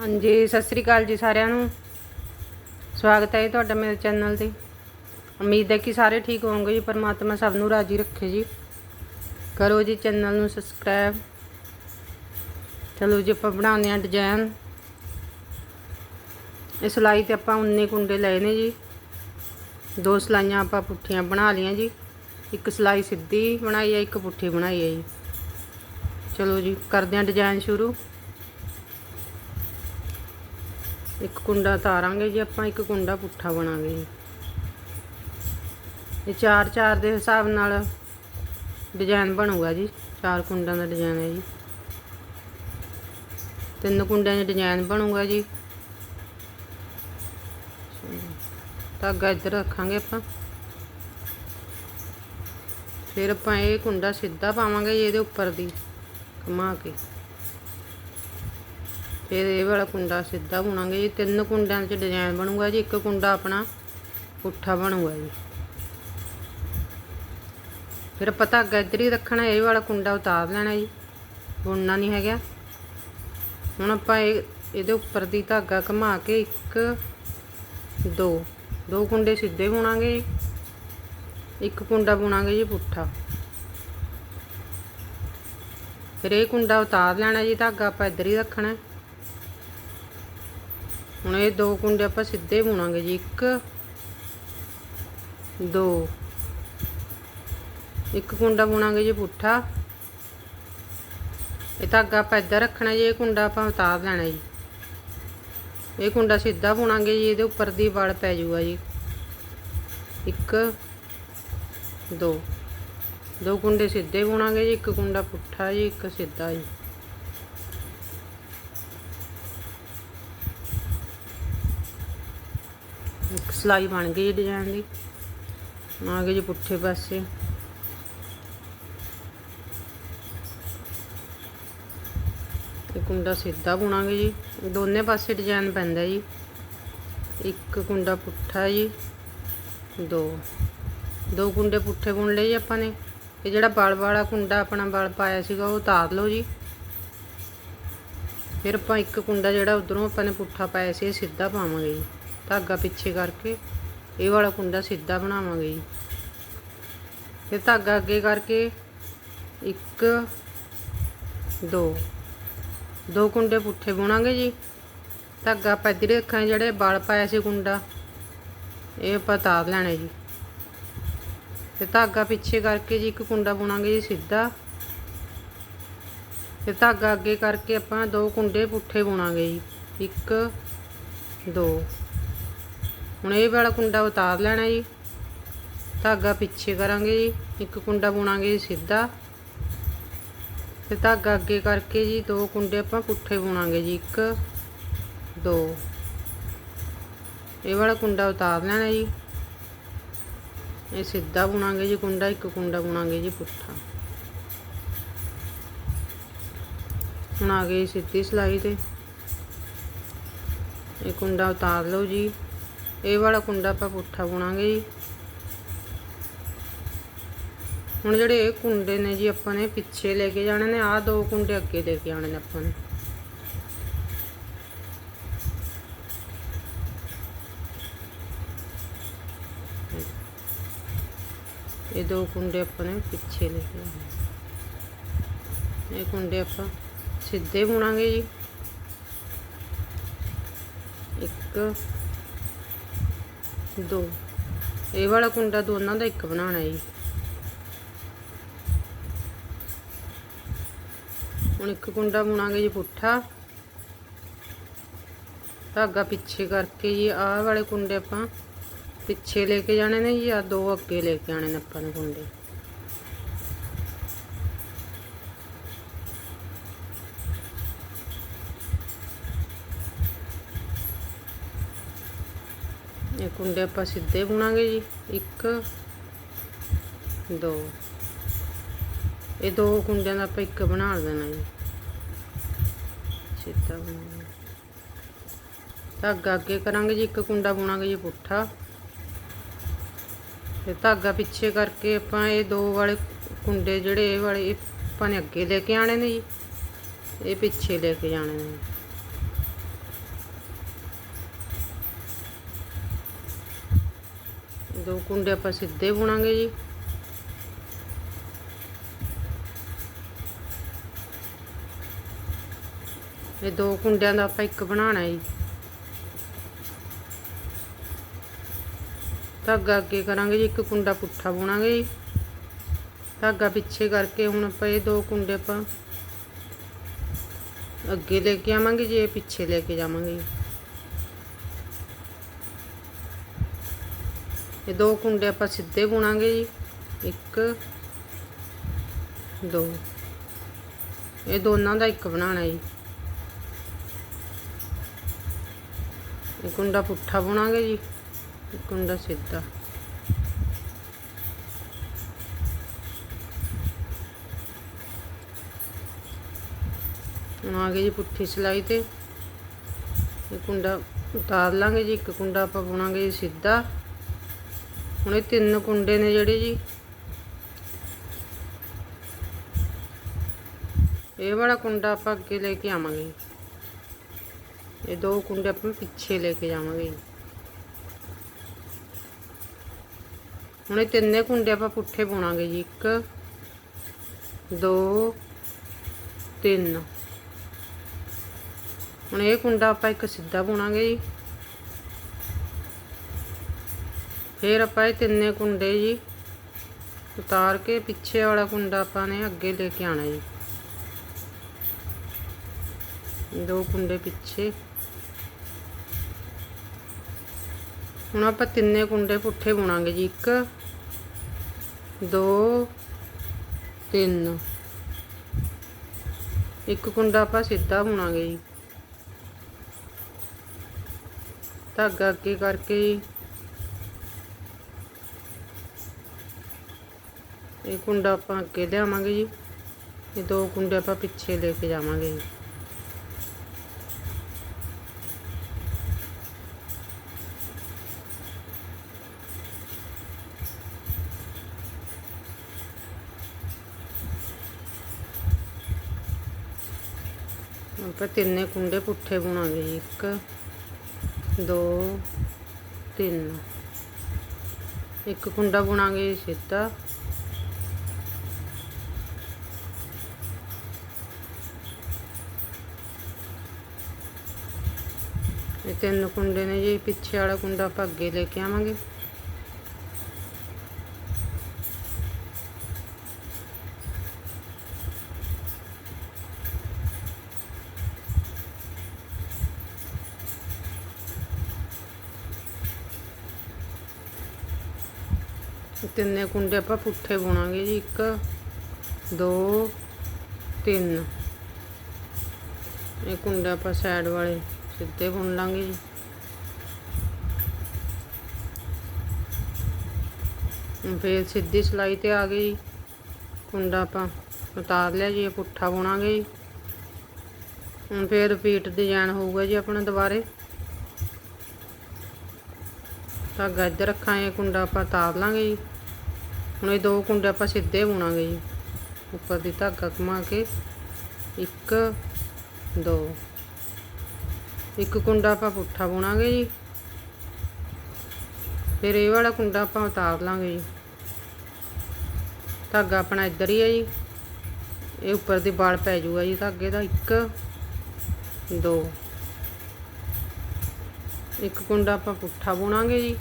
ਹਾਂਜੀ, ਸਤਿ ਸ੍ਰੀ ਅਕਾਲ ਜੀ ਸਾਰਿਆਂ ਨੂੰ। ਸਵਾਗਤ ਹੈ ਜੀ ਤੁਹਾਡਾ ਮੇਰੇ ਚੈਨਲ ਤੇ। ਉਮੀਦ ਹੈ ਕਿ ਸਾਰੇ ਠੀਕ ਹੋਵੋਗੇ ਜੀ, ਪਰਮਾਤਮਾ ਸਭ ਨੂੰ ਰਾਜੀ ਰੱਖੇ ਜੀ। ਕਰੋ ਜੀ ਚੈਨਲ ਨੂੰ ਸਬਸਕ੍ਰਾਈਬ। ਚਲੋ ਜੀ, ਆਪਾਂ ਬਣਾਉਂਦੇ ਹਾਂ ਡਿਜ਼ਾਈਨ। ਇਸ ਸਿਲਾਈ ਤੇ ਆਪਾਂ 19 ਕੁੰਡੇ ਲਏ ਨੇ ਜੀ। ਦੋ ਸਲਾਈਆਂ ਆਪਾਂ ਪੁੱਠੀਆਂ ਬਣਾ ਲਈਆਂ ਜੀ। ਇੱਕ ਸਲਾਈ ਸਿੱਧੀ ਬਣਾਈ ਹੈ, ਇੱਕ ਪੁੱਠੀ ਬਣਾਈ ਹੈ ਜੀ। ਚਲੋ ਜੀ, ਕਰਦੇ ਹਾਂ ਡਿਜ਼ਾਈਨ ਸ਼ੁਰੂ। ਇੱਕ ਕੁੰਡਾ ਤਾਰਾਂਗੇ ਜੀ, ਆਪਾਂ ਇੱਕ ਕੁੰਡਾ ਪੁੱਠਾ ਬਣਾਂਗੇ ਜੀ। ਇਹ ਚਾਰ ਚਾਰ ਦੇ ਹਿਸਾਬ ਨਾਲ ਡਿਜ਼ਾਈਨ ਬਣੂਗਾ ਜੀ, ਚਾਰ ਕੁੰਡਾਂ ਦਾ ਡਿਜ਼ਾਈਨ ਹੈ ਜੀ। ਤਿੰਨ ਕੁੰਡਿਆਂ ਦਾ ਡਿਜ਼ਾਈਨ ਬਣੂਗਾ ਜੀ। ਧਾਗਾ ਇੱਧਰ ਰੱਖਾਂਗੇ ਆਪਾਂ। ਫਿਰ ਆਪਾਂ ਇਹ ਕੁੰਡਾ ਸਿੱਧਾ ਪਾਵਾਂਗੇ ਜੀ, ਇਹਦੇ ਉੱਪਰ ਦੀ ਘੁਮਾ ਕੇ। ਫਿਰ ਇਹ ਵਾਲਾ ਕੁੰਡਾ ਸਿੱਧਾ ਬੁਣਾਂਗੇ ਜੀ। ਤਿੰਨ ਕੁੰਡਿਆਂ 'ਚ ਡਿਜ਼ਾਈਨ ਬਣੂਗਾ ਜੀ। ਇੱਕ ਕੁੰਡਾ ਆਪਣਾ ਪੁੱਠਾ ਬਣੂਗਾ ਜੀ। ਫਿਰ ਆਪਾਂ ਧਾਗਾ ਇੱਧਰ ਹੀ ਰੱਖਣਾ, ਇਹ ਵਾਲਾ ਕੁੰਡਾ ਉਤਾਰ ਲੈਣਾ ਜੀ। ਬੁਣਨਾ ਨਹੀਂ ਹੈਗਾ। ਹੁਣ ਆਪਾਂ ਇਹ, ਇਹਦੇ ਉੱਪਰ ਦੀ ਧਾਗਾ ਘੁਮਾ ਕੇ ਇੱਕ, ਦੋ ਦੋ ਕੁੰਡੇ ਸਿੱਧੇ ਬੁਣਾਂਗੇ ਜੀ। ਇੱਕ ਕੁੰਡਾ ਬੁਣਾਂਗੇ ਜੀ ਪੁੱਠਾ। ਫਿਰ ਇਹ ਕੁੰਡਾ ਉਤਾਰ ਲੈਣਾ ਜੀ। ਧਾਗਾ ਆਪਾਂ ਇੱਧਰ ਹੀ ਰੱਖਣਾ। ਹੁਣ ਇਹ ਦੋ ਕੁੰਡੇ ਆਪਾਂ ਸਿੱਧੇ ਬੁਣਾਂਗੇ ਜੀ, ਇੱਕ, ਦੋ। ਇੱਕ ਕੁੰਡਾ ਬੁਣਾਂਗੇ ਜੀ ਪੁੱਠਾ। ਇਹ ਧਾਗਾ ਆਪਾਂ ਇੱਧਰ ਰੱਖਣਾ ਜੀ, ਇਹ ਕੁੰਡਾ ਆਪਾਂ ਉਤਾਰ ਲੈਣਾ ਜੀ। ਇਹ ਕੁੰਡਾ ਸਿੱਧਾ ਬੁਣਾਂਗੇ ਜੀ, ਇਹਦੇ ਉੱਪਰ ਦੀ ਵਲ ਪੈ ਜਾਊਗਾ ਜੀ। ਇੱਕ, ਦੋ। ਦੋ ਕੁੰਡੇ ਸਿੱਧੇ ਬੁਣਾਂਗੇ ਜੀ, ਇੱਕ ਕੁੰਡਾ ਪੁੱਠਾ ਜੀ, ਇੱਕ ਸਿੱਧਾ ਜੀ। ਇੱਕ ਸਲਾਈ ਬਣ ਗਈ ਜੀ ਡਿਜ਼ਾਈਨ ਦੀ। ਹੁਣ ਆ ਗਏ ਜੀ ਪੁੱਠੇ ਪਾਸੇ। ਇਹ ਕੁੰਡਾ ਸਿੱਧਾ ਬੁਣਾਂਗੇ ਜੀ। ਦੋਨੇ ਪਾਸੇ ਡਿਜ਼ਾਈਨ ਪੈਂਦਾ ਜੀ। ਇੱਕ ਕੁੰਡਾ ਪੁੱਠਾ ਜੀ। ਦੋ। ਦੋ ਕੁੰਡੇ ਪੁੱਠੇ ਬੁਣ ਲਏ ਜੀ ਆਪਾਂ ਨੇ। ਇਹ ਜਿਹੜਾ ਬਲ ਵਾਲਾ ਕੁੰਡਾ ਆਪਣਾ ਬਲ ਪਾਇਆ ਸੀਗਾ, ਉਹ ਉਤਾਰ ਲਓ ਜੀ। ਫਿਰ ਆਪਾਂ ਇੱਕ ਕੁੰਡਾ ਜਿਹੜਾ ਉਧਰੋਂ ਆਪਾਂ ਨੇ ਪੁੱਠਾ ਪਾਇਆ ਸੀ, ਇਹ ਸਿੱਧਾ ਪਾਵਾਂਗੇ ਜੀ। ਧਾਗਾ ਪਿੱਛੇ ਕਰਕੇ, ਇਹ ਵਾਲਾ ਕੁੰਡਾ ਸਿੱਧਾ ਬਣਾਵਾਂਗੇ ਜੀ। ਫਿਰ ਧਾਗਾ ਅੱਗੇ ਕਰਕੇ ਇੱਕ, ਦੋ ਦੋ ਕੁੰਡੇ ਪੁੱਠੇ ਬੁਣਾਂਗੇ ਜੀ। ਧਾਗਾ ਆਪਾਂ ਇੱਧਰ ਹੀ ਰੱਖਾਂਗੇ, ਜਿਹੜੇ ਬਲ ਪਾਇਆ ਸੀ ਕੁੰਡਾ, ਇਹ ਆਪਾਂ ਤਾਰ ਲੈਣਾ ਜੀ। ਤੇ ਧਾਗਾ ਪਿੱਛੇ ਕਰਕੇ ਜੀ ਇੱਕ ਕੁੰਡਾ ਬੁਣਾਂਗੇ ਜੀ ਸਿੱਧਾ। ਤੇ ਧਾਗਾ ਅੱਗੇ ਕਰਕੇ ਆਪਾਂ ਦੋ ਕੁੰਡੇ ਪੁੱਠੇ ਬੁਣਾਂਗੇ ਜੀ। ਇੱਕ, ਦੋ ਹੁਣ ਇਹ ਵਾਲਾ ਕੁੰਡਾ ਉਤਾਰ ਲੈਣਾ ਜੀ। ਧਾਗਾ ਪਿੱਛੇ ਕਰਾਂਗੇ ਜੀ। ਇੱਕ ਕੁੰਡਾ ਬੁਣਾਂਗੇ ਜੀ ਸਿੱਧਾ। ਤੇ ਧਾਗਾ ਅੱਗੇ ਕਰਕੇ ਜੀ ਦੋ ਕੁੰਡੇ ਆਪਾਂ ਪੁੱਠੇ ਬੁਣਾਂਗੇ ਜੀ। ਇੱਕ, ਦੋ। ਇਹ ਵਾਲਾ ਕੁੰਡਾ ਉਤਾਰ ਲੈਣਾ ਜੀ। ਇਹ ਸਿੱਧਾ ਬੁਣਾਂਗੇ ਜੀ ਕੁੰਡਾ, ਇੱਕ ਕੁੰਡਾ ਬੁਣਾਂਗੇ ਜੀ ਪੁੱਠਾ। ਹੁਣ ਆ ਗਈ ਸਿੱਧੀ ਸਲਾਈ ਤੇ। ਇਹ ਕੁੰਡਾ ਉਤਾਰ ਲਓ ਜੀ। ਇਹ ਵਾਲਾ ਕੁੰਡਾ ਆਪਾਂ ਪੁੱਠਾ ਬੁਣਾਂਗੇ ਜੀ। ਹੁਣ ਜਿਹੜੇ ਇਹ ਕੁੰਡੇ ਨੇ ਜੀ, ਆਪਾਂ ਨੇ ਪਿੱਛੇ ਲੈ ਕੇ ਜਾਣੇ ਨੇ, ਆਹ ਦੋ ਕੁੰਡੇ ਅੱਗੇ ਲੈ ਕੇ ਆਣੇ ਨੇ ਆਪਾਂ ਨੇ। ਇਹ ਦੋ ਕੁੰਡੇ ਆਪਾਂ ਨੇ ਪਿੱਛੇ ਲੈ ਕੇ ਆਣੇ ਇਹ ਕੁੰਡੇ ਆਪਾਂ ਸਿੱਧੇ ਬੁਣਾਂਗੇ ਜੀ। ਇੱਕ ਦੋ। ਇਹ ਵਾਲਾ ਕੁੰਡਾ ਦੋਨਾਂ ਦਾ ਇੱਕ ਬਣਾਉਣਾ ਜੀ। ਹੁਣ ਇੱਕ ਕੁੰਡਾ ਬੁਣਾਂਗੇ ਜੀ ਪੁੱਠਾ। ਧਾਗਾ ਪਿੱਛੇ ਕਰਕੇ ਜੀ, ਆਹ ਵਾਲੇ ਕੁੰਡੇ ਆਪਾਂ ਪਿੱਛੇ ਲੈ ਕੇ ਜਾਣੇ ਨੇ ਜੀ ਆ ਦੋ ਅੱਗੇ ਲੈ ਕੇ ਆਣੇ ਨੇ ਆਪਾਂ ਨੇ ਕੁੰਡੇ। ਇਹ ਕੁੰਡੇ ਆਪਾਂ ਸਿੱਧੇ ਬੁਣਾਂਗੇ ਜੀ। ਇੱਕ, ਦੋ। ਇਹ ਦੋ ਕੁੰਡਿਆਂ ਦਾ ਆਪਾਂ ਇੱਕ ਬਣਾ ਦੇਣਾ ਜੀ। ਸਿੱਧਾ ਬਣਾਉਣਾ ਧਾਗਾ ਅੱਗੇ ਕਰਾਂਗੇ ਜੀ, ਇੱਕ ਕੁੰਡਾ ਬੁਣਾਂਗੇ ਜੀ ਪੁੱਠਾ। ਤੇ ਧਾਗਾ ਪਿੱਛੇ ਕਰਕੇ ਆਪਾਂ ਇਹ ਦੋ ਵਾਲੇ ਕੁੰਡੇ ਜਿਹੜੇ ਇਹ ਵਾਲੇ ਇਹ ਆਪਾਂ ਨੇ ਅੱਗੇ ਲੈ ਕੇ ਆਣੇ ਨੇ ਜੀ। ਇਹ ਪਿੱਛੇ ਲੈ ਕੇ ਜਾਣੇ ਨੇ। ਦੋ ਕੁੰਡੇ ਆਪਾਂ ਸਿੱਧੇ ਬੁਣਾਂਗੇ ਜੀ। ਇਹ ਦੋ ਕੁੰਡਿਆਂ ਦਾ ਆਪਾਂ ਇੱਕ ਬਣਾਉਣਾ ਜੀ। ਧਾਗਾ ਅੱਗੇ ਕਰਾਂਗੇ ਜੀ, ਇੱਕ ਕੁੰਡਾ ਪੁੱਠਾ ਬੁਣਾਂਗੇ ਜੀ। ਧਾਗਾ ਪਿੱਛੇ ਕਰਕੇ ਹੁਣ ਆਪਾਂ ਇਹ ਦੋ ਕੁੰਡੇ ਆਪਾਂ ਅੱਗੇ ਲੈ ਕੇ ਆਵਾਂਗੇ ਜੀ, ਇਹ ਪਿੱਛੇ ਲੈ ਕੇ ਜਾਵਾਂਗੇ ਇਹ ਦੋ ਕੁੰਡੇ ਆਪਾਂ ਸਿੱਧੇ ਬੁਣਾਂਗੇ ਜੀ। ਇੱਕ, ਦੋ। ਇਹ ਦੋਨਾਂ ਦਾ ਇੱਕ ਬਣਾਉਣਾ ਜੀ। ਇਹ ਕੁੰਡਾ ਪੁੱਠਾ ਬੁਣਾਂਗੇ ਜੀ। ਇੱਕ ਕੁੰਡਾ ਸਿੱਧਾ। ਹੁਣ ਆ ਗਏ ਜੀ ਪੁੱਠੀ ਸਿਲਾਈ ਤੇ। ਇਹ ਕੁੰਡਾ ਉਤਾਰ ਲਾਂਗੇ ਜੀ। ਇੱਕ ਕੁੰਡਾ ਆਪਾਂ ਬੁਣਾਂਗੇ ਜੀ ਸਿੱਧਾ। ਹੁਣ ਇਹ ਤਿੰਨ ਕੁੰਡੇ ਨੇ ਜਿਹੜੇ ਜੀ। ਇਹ ਵਾਲਾ ਕੁੰਡਾ ਆਪਾਂ ਅੱਗੇ ਲੈ ਕੇ ਆਵਾਂਗੇ। ਇਹ ਦੋ ਕੁੰਡੇ ਆਪਾਂ ਪਿੱਛੇ ਲੈ ਕੇ ਜਾਵਾਂਗੇ। ਜੀ। ਹੁਣ ਇਹ ਤਿੰਨੇ ਕੁੰਡੇ ਆਪਾਂ ਪੁੱਠੇ ਬੁਣਾਂਗੇ ਜੀ। ਇੱਕ, ਦੋ, ਤਿੰਨ। ਹੁਣ ਇਹ ਕੁੰਡਾ ਆਪਾਂ ਇੱਕ ਸਿੱਧਾ ਬੁਣਾਂਗੇ ਜੀ। ਫਿਰ ਆਪਾਂ ਇਹ ਤਿੰਨੇ ਕੁੰਡੇ ਜੀ ਉਤਾਰ ਕੇ ਪਿੱਛੇ ਵਾਲਾ ਕੁੰਡਾ ਆਪਾਂ ਨੇ ਅੱਗੇ ਲੈ ਕੇ ਆਣਾ ਜੀ। ਦੋ ਕੁੰਡੇ ਪਿੱਛੇ। ਹੁਣ ਆਪਾਂ ਤਿੰਨੇ ਕੁੰਡੇ ਪੁੱਠੇ ਬੁਣਾਂਗੇ ਜੀ। ਇੱਕ, ਦੋ, ਤਿੰਨ। ਇੱਕ ਕੁੰਡਾ ਆਪਾਂ ਸਿੱਧਾ ਬੁਣਾਂਗੇ ਜੀ। ਧਾਗਾ ਅੱਗੇ ਕਰਕੇ ਜੀ। ਇਹ ਕੁੰਡਾ ਆਪਾਂ ਅੱਗੇ ਲਿਆਵਾਂਗੇ ਜੀ। ਇਹ ਦੋ ਕੁੰਡੇ ਆਪਾਂ ਪਿੱਛੇ ਲੈ ਕੇ ਜਾਵਾਂਗੇ ਜੀ। ਆਪਾਂ ਤਿੰਨੇ ਕੁੰਡੇ ਪੁੱਠੇ ਬੁਣਾਂਗੇ ਜੀ। ਇੱਕ, ਦੋ, ਤਿੰਨ। ਇੱਕ ਕੁੰਡਾ ਬੁਣਾਂਗੇ ਜੀ ਸਿੱਧਾ। ਤਿੰਨ ਕੁੰਡੇ ਨੇ ਜੀ, ਪਿੱਛੇ ਵਾਲਾ ਕੁੰਡਾ ਆਪਾਂ ਅੱਗੇ ਲੈ ਕੇ ਆਵਾਂਗੇ। ਤਿੰਨੇ ਕੁੰਡੇ ਆਪਾਂ ਪੁੱਠੇ ਬੁਣਾਂਗੇ ਜੀ, ਇੱਕ, ਦੋ, ਤਿੰਨ। ਇਹ ਕੁੰਡਾ ਆਪਾਂ ਸਾਈਡ ਵਾਲੇ ਸਿੱਧੇ ਬੁਣ ਲਾਂਗੇ ਜੀ। ਹੁਣ ਫੇਰ ਸਿੱਧੀ ਸਲਾਈ ਤੇ ਆ ਗਈ ਕੁੰਡਾ ਆਪਾਂ ਉਤਾਰ ਲਿਆ ਜੀ, ਇਹ ਪੁੱਠਾ ਬੁਣਾਂਗੇ ਜੀ। ਹੁਣ ਫੇਰ ਰਿਪੀਟ ਡਿਜ਼ਾਈਨ ਹੋਊਗਾ ਜੀ ਆਪਣਾ ਦੁਬਾਰੇ। ਧਾਗਾ ਇੱਧਰ ਰੱਖਾਂਗੇ ਕੁੰਡਾ ਆਪਾਂ ਤਾਰ ਲਾਂਗੇ ਜੀ। ਹੁਣ ਇਹ ਦੋ ਕੁੰਡੇ ਆਪਾਂ ਸਿੱਧੇ ਬੁਣਾਂਗੇ ਜੀ। ਉੱਪਰ ਦੀ ਧਾਗਾ ਘੁਮਾ ਕੇ ਇੱਕ, ਦੋ। ਇੱਕ ਕੁੰਡਾ ਆਪਾਂ ਪੁੱਠਾ ਬੁਣਾਂਗੇ ਜੀ। ਫਿਰ ਇਹ ਵਾਲਾ ਕੁੰਡਾ ਆਪਾਂ ਉਤਾਰ ਲਾਂਗੇ ਜੀ। ਧਾਗਾ ਆਪਣਾ ਇੱਧਰ ਹੀ ਹੈ ਜੀ। ਇਹ ਉੱਪਰ ਦੀ ਬਾਲ ਪੈ ਜਾਊਗਾ ਜੀ ਧਾਗੇ ਦਾ, ਇੱਕ, ਦੋ। ਇੱਕ ਕੁੰਡਾ ਆਪਾਂ ਪੁੱਠਾ ਬੁਣਾਂਗੇ ਜੀ।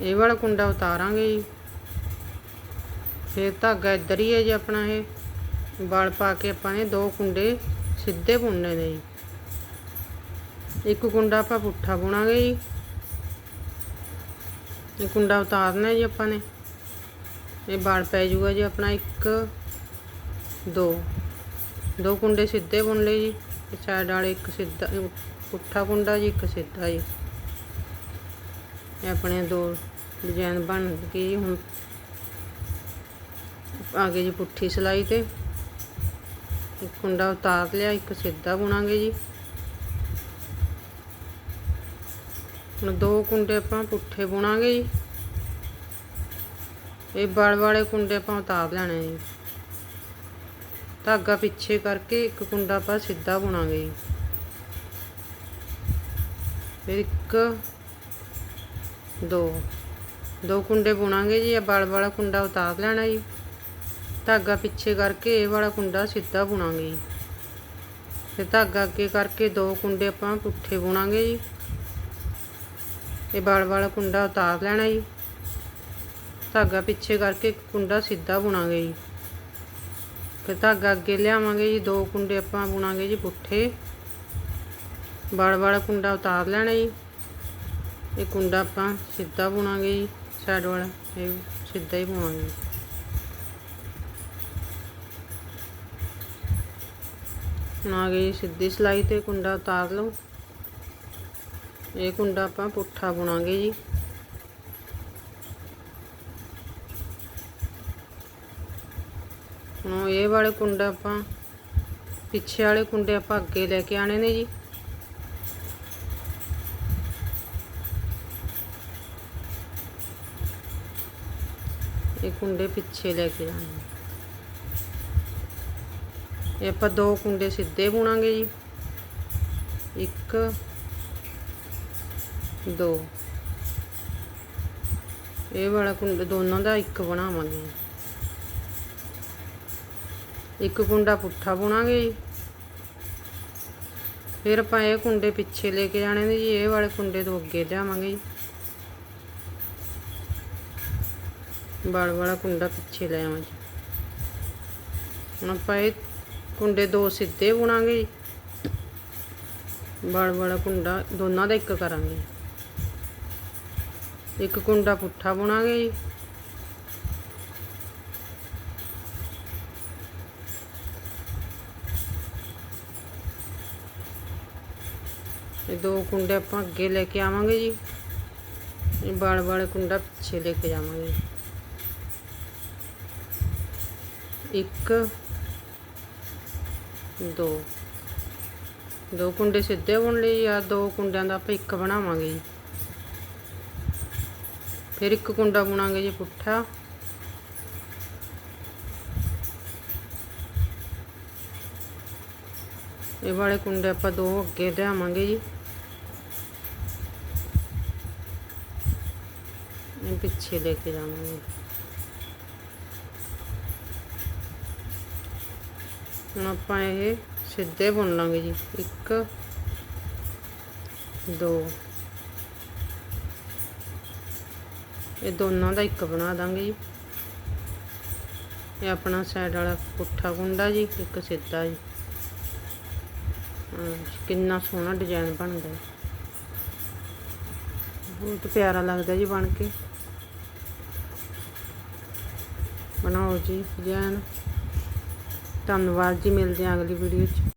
ਇਹ ਵਾਲਾ ਕੁੰਡਾ ਉਤਾਰਾਂਗੇ ਜੀ। ਫਿਰ ਧਾਗਾ ਇੱਧਰ ਹੀ ਹੈ ਜੀ ਆਪਣਾ ਇਹ। ਵਲ ਪਾ ਕੇ ਆਪਾਂ ਨੇ ਦੋ ਕੁੰਡੇ ਸਿੱਧੇ ਬੁਣਨੇ ਨੇ ਜੀ। ਇੱਕ ਕੁੰਡਾ ਆਪਾਂ ਪੁੱਠਾ ਬੁਣਾਂਗੇ ਜੀ। ਇਹ ਕੁੰਡਾ ਉਤਾਰਨਾ ਜੀ ਆਪਾਂ ਨੇ। ਇਹ ਵਲ ਪੈ ਜੂਗਾ ਜੀ ਆਪਣਾ ਇੱਕ, ਦੋ। ਦੋ ਕੁੰਡੇ ਸਿੱਧੇ ਬੁਣ ਲਏ ਜੀ। ਇਹ ਸਾਈਡ ਵਾਲੇ ਇੱਕ ਸਿੱਧਾ ਪੁੱਠਾ ਕੁੰਡਾ ਜੀ, ਇੱਕ ਸਿੱਧਾ ਜੀ। ਇਹ ਆਪਣੇ ਦੋ ਡਿਜ਼ਾਈਨ ਬਣ ਗਏ ਜੀ ਹੁਣ। ਆ ਗਏ ਜੀ ਪੁੱਠੀ ਸਿਲਾਈ ਤੇ। ਇੱਕ ਕੁੰਡਾ ਉਤਾਰ ਲਿਆ, ਇੱਕ ਸਿੱਧਾ ਬੁਣਾਂਗੇ ਜੀ। ਹੁਣ ਦੋ ਕੁੰਡੇ ਆਪਾਂ ਪੁੱਠੇ ਬੁਣਾਂਗੇ ਜੀ। ਇਹ ਬਲ ਵਾਲੇ ਕੁੰਡੇ ਆਪਾਂ ਉਤਾਰ ਲੈਣੇ ਜੀ। ਧਾਗਾ ਪਿੱਛੇ ਕਰਕੇ ਇੱਕ ਕੁੰਡਾ ਆਪਾਂ ਸਿੱਧਾ ਬੁਣਾਂਗੇ ਜੀ। ਫਿਰ ਇੱਕ, ਦੋ। ਦੋ ਕੁੰਡੇ ਬੁਣਾਂਗੇ ਜੀ, ਇਹ ਬਲ ਵਾਲਾ ਕੁੰਡਾ ਉਤਾਰ ਲੈਣਾ ਜੀ। ਧਾਗਾ ਪਿੱਛੇ ਕਰਕੇ ਇਹ ਵਾਲਾ ਕੁੰਡਾ ਸਿੱਧਾ ਬੁਣਾਂਗੇ ਜੀ। ਫਿਰ ਧਾਗਾ ਅੱਗੇ ਕਰਕੇ ਦੋ ਕੁੰਡੇ ਆਪਾਂ ਪੁੱਠੇ ਬੁਣਾਂਗੇ ਜੀ। ਇਹ ਬਲ ਵਾਲਾ ਕੁੰਡਾ ਉਤਾਰ ਲੈਣਾ ਜੀ। ਧਾਗਾ ਪਿੱਛੇ ਕਰਕੇ ਇੱਕ ਕੁੰਡਾ ਸਿੱਧਾ ਬੁਣਾਂਗੇ ਜੀ। ਫਿਰ ਧਾਗਾ ਅੱਗੇ ਲਿਆਵਾਂਗੇ ਜੀ, ਦੋ ਕੁੰਡੇ ਆਪਾਂ ਬੁਣਾਂਗੇ ਜੀ ਪੁੱਠੇ। ਬਲ ਵਾਲਾ ਕੁੰਡਾ ਉਤਾਰ ਲੈਣਾ ਜੀ। ਇਹ ਕੁੰਡਾ ਆਪਾਂ ਸਿੱਧਾ ਬੁਣਾਂਗੇ ਜੀ ਸਾਈਡ ਵਾਲਾ, ਇਹ ਸਿੱਧਾ ਹੀ ਬੁਣਾਂਗੇ। ਹੁਣ ਆ ਗਈ, ਸਿੱਧੀ ਸਲਾਈ ਤੇ ਕੁੰਡਾ ਉਤਾਰ ਲਓ। ਇਹ ਕੁੰਡਾ ਆਪਾਂ ਪੁੱਠਾ ਬੁਣਾਂਗੇ ਜੀ। ਹੁਣ ਇਹ ਵਾਲੇ ਕੁੰਡਾ ਆਪਾਂ, ਪਿੱਛੇ ਵਾਲੇ ਕੁੰਡੇ ਆਪਾਂ ਅੱਗੇ ਲੈ ਕੇ ਆਣੇ ਨੇ ਜੀ। ਇਹ ਕੁੰਡੇ ਪਿੱਛੇ ਲੈ ਕੇ ਜਾਣੇ ਇਹ ਆਪਾਂ ਦੋ ਕੁੰਡੇ ਸਿੱਧੇ ਬੁਣਾਂਗੇ ਜੀ। ਇੱਕ, ਦੋ। ਇਹ ਵਾਲਾ ਕੁੰਡਾ, ਦੋਨਾਂ ਦਾ ਇੱਕ ਬਣਾਵਾਂਗੇ। ਇੱਕ ਕੁੰਡਾ ਪੁੱਠਾ ਬੁਣਾਂਗੇ ਜੀ। ਫਿਰ ਆਪਾਂ ਇਹ ਕੁੰਡੇ ਪਿੱਛੇ ਲੈ ਕੇ ਜਾਣੇ ਨੇ ਜੀ, ਇਹ ਵਾਲੇ ਕੁੰਡੇ ਤੋਂ ਅੱਗੇ ਲਿਆਵਾਂਗੇ ਜੀ। ਬਲ ਵਾਲਾ ਕੁੰਡਾ ਪਿੱਛੇ ਲੈ ਆਵਾਂਗੇ। ਹੁਣ ਆਪਾਂ ਇਹ ਕੁੰਡੇ ਦੋ ਸਿੱਧੇ ਬੁਣਾਂਗੇ ਜੀ। ਬਲ ਵਾਲਾ ਕੁੰਡਾ ਦੋਨਾਂ ਦਾ ਇੱਕ ਕਰਾਂਗੇ। ਇੱਕ ਕੁੰਡਾ ਪੁੱਠਾ ਬੁਣਾਂਗੇ ਜੀ। ਇਹ ਦੋ ਕੁੰਡੇ ਆਪਾਂ ਅੱਗੇ ਲੈ ਕੇ ਆਵਾਂਗੇ ਜੀ। ਇਹ ਬਲ ਵਾਲੇ ਕੁੰਡਾ ਪਿੱਛੇ ਲੈ ਕੇ ਜਾਵਾਂਗੇ। ਇੱਕ ਦੋ। ਦੋ ਕੁੰਡੇ ਸਿੱਧੇ ਬੁਣ ਲਏ ਆ, ਦੋ ਕੁੰਡਿਆਂ ਦਾ ਆਪਾਂ ਇੱਕ ਬਣਾਵਾਂਗੇ ਜੀ। ਫਿਰ ਇੱਕ ਕੁੰਡਾ ਬੁਣਾਂਗੇ ਜੀ ਪੁੱਠਾ। ਇਹ ਵਾਲੇ ਕੁੰਡੇ ਆਪਾਂ ਦੋ ਅੱਗੇ ਲਿਆਵਾਂਗੇ ਜੀ। ਇਹ ਪਿੱਛੇ ਲੈ ਕੇ ਜਾਵਾਂਗੇ। ਹੁਣ ਆਪਾਂ ਇਹ ਸਿੱਧੇ ਬੁਣ ਲਾਂਗੇ ਜੀ। ਇੱਕ, ਦੋ। ਇਹ ਦੋਨਾਂ ਦਾ ਇੱਕ ਬਣਾ ਦਾਂਗੇ ਜੀ। ਇਹ ਆਪਣਾ ਸਾਈਡ ਵਾਲਾ ਪੁੱਠਾ ਗੁੰਡਾ ਜੀ, ਇੱਕ ਸਿੱਧਾ ਜੀ। ਕਿੰਨਾ ਸੋਹਣਾ ਡਿਜ਼ਾਈਨ ਬਣਦਾ ਹੈ ਬਹੁਤ ਪਿਆਰਾ ਲੱਗਦਾ ਜੀ ਬਣ ਕੇ। ਬਣਾਓ ਜੀ ਡਿਜ਼ਾਈਨ ਧੰਨਵਾਦ ਜੀ ਮਿਲਦੇ ਹਾਂ ਅਗਲੀ ਵੀਡੀਓ 'ਚ।